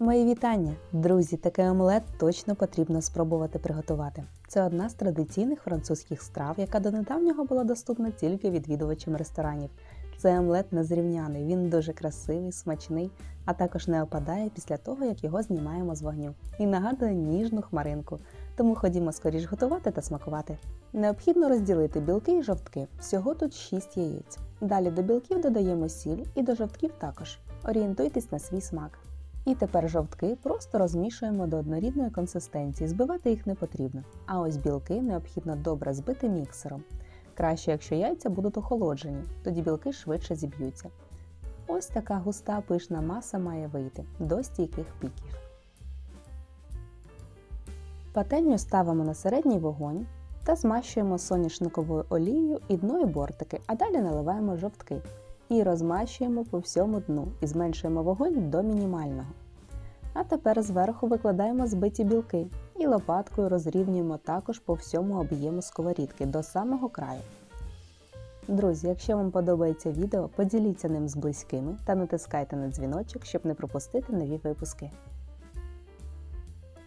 Мої вітання! Друзі, такий омлет точно потрібно спробувати приготувати. Це одна з традиційних французьких страв, яка до недавнього була доступна тільки відвідувачам ресторанів. Це омлет незрівняний, він дуже красивий, смачний, а також не опадає після того, як його знімаємо з вогню. І нагадує ніжну хмаринку. Тому ходімо скоріш готувати та смакувати. Необхідно розділити білки і жовтки. Всього тут 6 яєць. Далі до білків додаємо сіль і до жовтків також. Орієнтуйтесь на свій смак. І тепер жовтки просто розмішуємо до однорідної консистенції, збивати їх не потрібно. А ось білки необхідно добре збити міксером. Краще, якщо яйця будуть охолоджені, тоді білки швидше зіб'ються. Ось така густа пишна маса має вийти до стійких піків. Пательню ставимо на середній вогонь та змащуємо соняшниковою олією і дно і бортики, а далі наливаємо жовтки і розмащуємо по всьому дну і зменшуємо вогонь до мінімального. А тепер зверху викладаємо збиті білки і лопаткою розрівнюємо також по всьому об'єму сковорідки до самого краю. Друзі, якщо вам подобається відео, поділіться ним з близькими та натискайте на дзвіночок, щоб не пропустити нові випуски.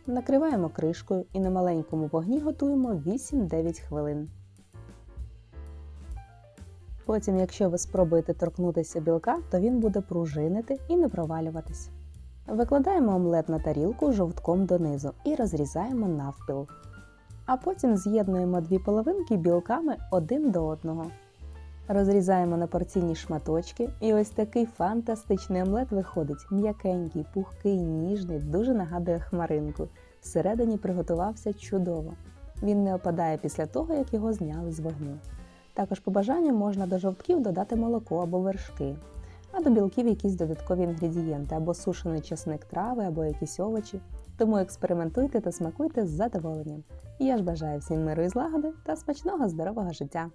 Накриваємо кришкою і на маленькому вогні готуємо 8-9 хвилин. Потім, якщо ви спробуєте торкнутися білка, то він буде пружинити і не провалюватись. Викладаємо омлет на тарілку жовтком донизу і розрізаємо навпіл. А потім з'єднуємо дві половинки білками один до одного. Розрізаємо на порційні шматочки, і ось такий фантастичний омлет виходить м'якенький, пухкий, ніжний, дуже нагадує хмаринку. Всередині приготувався чудово. Він не опадає після того, як його зняли з вогню. Також по бажанню можна до жовтків додати молоко або вершки, а до білків якісь додаткові інгредієнти, або сушений чесник трави, або якісь овочі. Тому експериментуйте та смакуйте з задоволенням. Я ж бажаю всім миру і злагоди та смачного здорового життя!